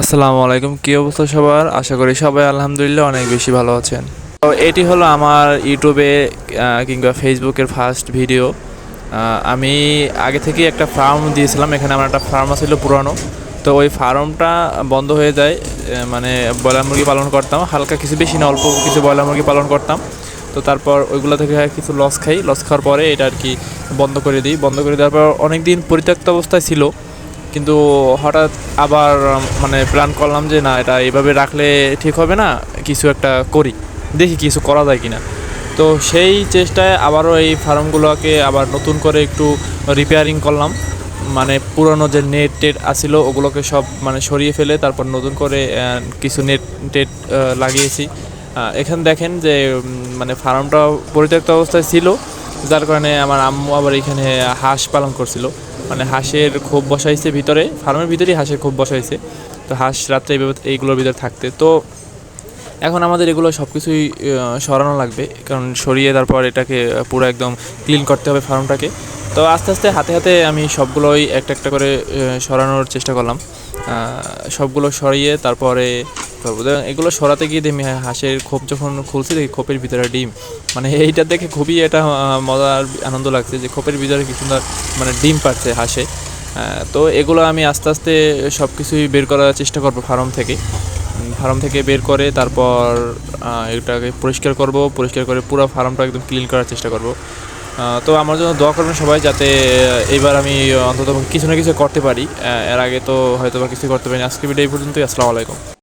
আসসালামু আলাইকুম, কী অবস্থা সবার? আশা করি সবাই আলহামদুলিল্লাহ অনেক বেশি ভালো আছেন। তো এটি হলো আমার ইউটিউবে কিংবা ফেসবুকের ফার্স্ট ভিডিও। আমি আগে থেকেই একটা ফার্ম দিয়েছিলাম, এখানে আমার একটা ফার্ম ছিল পুরানো। তো ওই ফার্মটা বন্ধ হয়ে যায় মানে ব্রয়লার মুরগি পালন করতাম। হালকা কিছু বেশি না, অল্প কিছু ব্রয়লার মুরগি পালন করতাম। তো তারপর ওইগুলো থেকে কিছু লস খাই। লস খাওয়ার পরে এটা আর কি বন্ধ করে দিই। বন্ধ করে দেওয়ার পর অনেক দিন পরিত্যক্ত অবস্থায় ছিল। কিন্তু হঠাৎ আবার মানে প্ল্যান করলাম যে না, এটা এইভাবে রাখলে ঠিক হবে না, কিছু একটা করি। দেখি কিছু করা যায় কিনা। তো সেই চেষ্টায় আবারও এই ফার্মগুলোকে আবার নতুন করে একটু রিপেয়ারিং করলাম। মানে পুরনো যে নেট টেট আসিল, ওগুলোকে সব মানে সরিয়ে ফেলে, তারপর নতুন করে কিছু নেট টেট লাগিয়েছি। এখানে দেখেন যে মানে ফার্মটা পরিত্যক্ত অবস্থায় ছিল, যার কারণে আমার আম্মু আবার এখানে হাঁস পালন করছিল। মানে হাঁসের খোপ বসাইছে ভিতরে, ফার্মের ভিতরেই হাঁসের খোপ বসাইছে তো হাঁস রাত্রে এইভাবে এইগুলোর ভিতরে থাকতে। তো এখন আমাদের এগুলো সব কিছুই সরানো লাগবে। কারণ সরিয়ে তারপর এটাকে পুরো একদম ক্লিন করতে হবে ফার্মটাকে। তো আস্তে আস্তে হাতে হাতে আমি সবগুলোই একটা একটা করে সরানোর চেষ্টা করলাম। সবগুলো সরিয়ে তারপরে করব। তো এগুলো সরাতে গিয়ে দেখি হ্যাঁ, হাঁসের খোপ যখন খুলছি দেখি খোপের ভিতরে ডিম। মানে এইটা দেখে খুবই এটা মজার আনন্দ লাগছে যে খোপের ভিতরে কি সুন্দর মানে ডিম পাচ্ছে হাঁসে। তো এগুলো আমি আস্তে আস্তে সব কিছুই বের করার চেষ্টা করব ফার্ম থেকে। ফার্ম থেকে বের করে তারপর এটাকে পরিষ্কার করব পরিষ্কার করে পুরো ফার্মটা একদম ক্লিন করার চেষ্টা করব। তো আমার জন্য দোয়া করবেন সবাই যাতে এবার আমি অন্তত কিছু না কিছু করতে পারি। এর আগে তো হয়তো বা কিছু করতে পারিনি। আজকে ভিডিও এই পর্যন্তই। আসসালামু আলাইকুম।